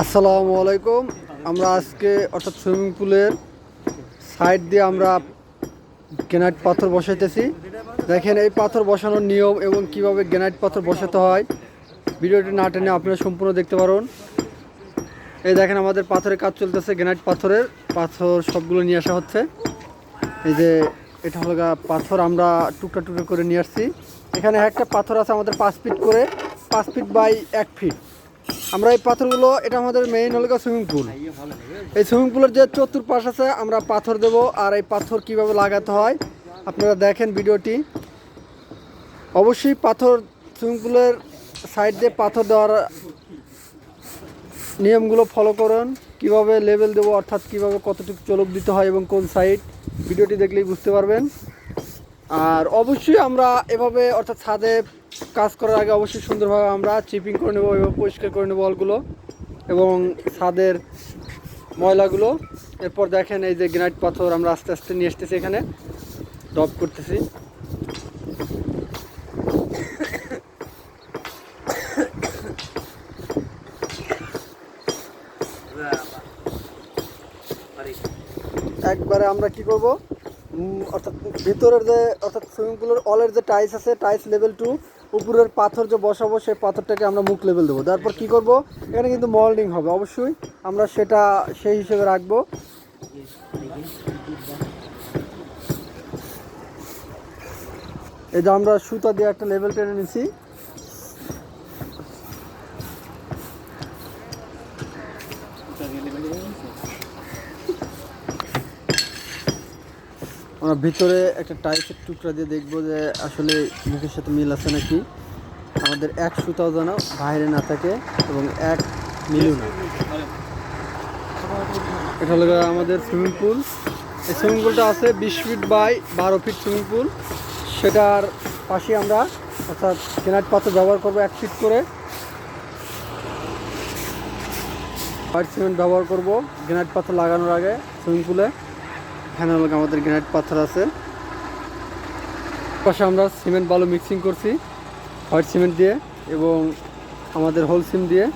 আসসালামু আলাইকুম। আমরা আজকে অর্থাৎ সুইমিং পুলের সাইড দিয়ে আমরা গ্যানাইট পাথর বসাইতেছি। দেখেন এই পাথর বসানোর নিয়ম এবং কীভাবে গ্যানাইট পাথর বসাতে হয়, ভিডিওটি না টেনে আপনারা সম্পূর্ণ দেখতে পারুন। এই দেখেন আমাদের পাথরের কাজ চলতেছে গ্যানাইট পাথরের। পাথর সবগুলো নিয়ে আসা হচ্ছে। এই যে এটা হলো পাথর, আমরা টুকরা টুকরা করে নিয়ে আসছি। এখানে একটা পাথর আছে আমাদের পাঁচ ফিট করে, পাঁচ ফিট বাই এক ফিট। আমরা এই পাথরগুলো, এটা আমাদের মেইন হলো সুইমিং পুল এই সুইমিং পুলের যে চতুর্পাশ আছে, আমরা পাথর দেব। আর এই পাথর কীভাবে লাগাতে হয়, আপনারা দেখেন ভিডিওটি। অবশ্যই পাথর সুইমিং পুলের সাইড দিয়ে পাথর দেওয়ার নিয়মগুলো ফলো করুন। কীভাবে লেভেল দেবো, অর্থাৎ কীভাবে কতটুকু চলক দিতে হয় এবং কোন সাইড ভিডিওটি দেখলেই বুঝতে পারবেন। আর অবশ্যই আমরা এভাবে, অর্থাৎ ছাদে কাজ করার আগে অবশ্যই সুন্দরভাবে আমরা চিপিং করে নেব, এভাবে পরিষ্কার করে নেব অলগুলো এবং ছাদের ময়লাগুলো। এরপর দেখেন এই যে গ্রানাইট পাথর আমরা আস্তে আস্তে নিয়ে আসতেছি এখানে। ড্রপ করতেছি। একবারে আমরা কি করব? অর্থাৎ ভিতরের যে, অর্থাৎ সুইমিং পুলের অলের যে টাইলস আছে টাইলস লেভেল টু উপরের পাথর যে বসাবো, সেই পাথরটাকে আমরা মুখ লেভেল দেবো। তারপর কি করব? এখানে কিন্তু মল্ডিং হবে, অবশ্যই। আমরা সেটা, সেই হিসেবে রাখব। এই যে আমরা সুতা দিয়ে একটা লেভেল টেনে নিছি। আমরা ভিতরে একটা টাইপের টুকরা দিয়ে দেখব যে আসলে মুখের সাথে মিল আছে নাকি। আমাদের এক সুতাও যেন বাইরে না থাকে এবং এক মিলও না। এটা হলো আমাদের সুইমিং পুল। এই সুইমিং পুলটা আছে বিশ ফিট বাই বারো ফিট সুইমিং পুল। সেটার পাশে আমরা অর্থাৎ কেনার পাথর ব্যবহার করব এক ফিট করে। হোয়াইট সিমেন্ট ব্যবহার করব গ্রেনাইট পাথর লাগানোর আগে সুইমিং পুলে। এখানে হলো আমাদের গ্রানাইট পাথর আছে। পাশে আমরা সিমেন্ট বালু মিক্সিং করছি, হোয়াইট সিমেন্ট দিয়ে এবং আমাদের হোল সিম দিয়ে।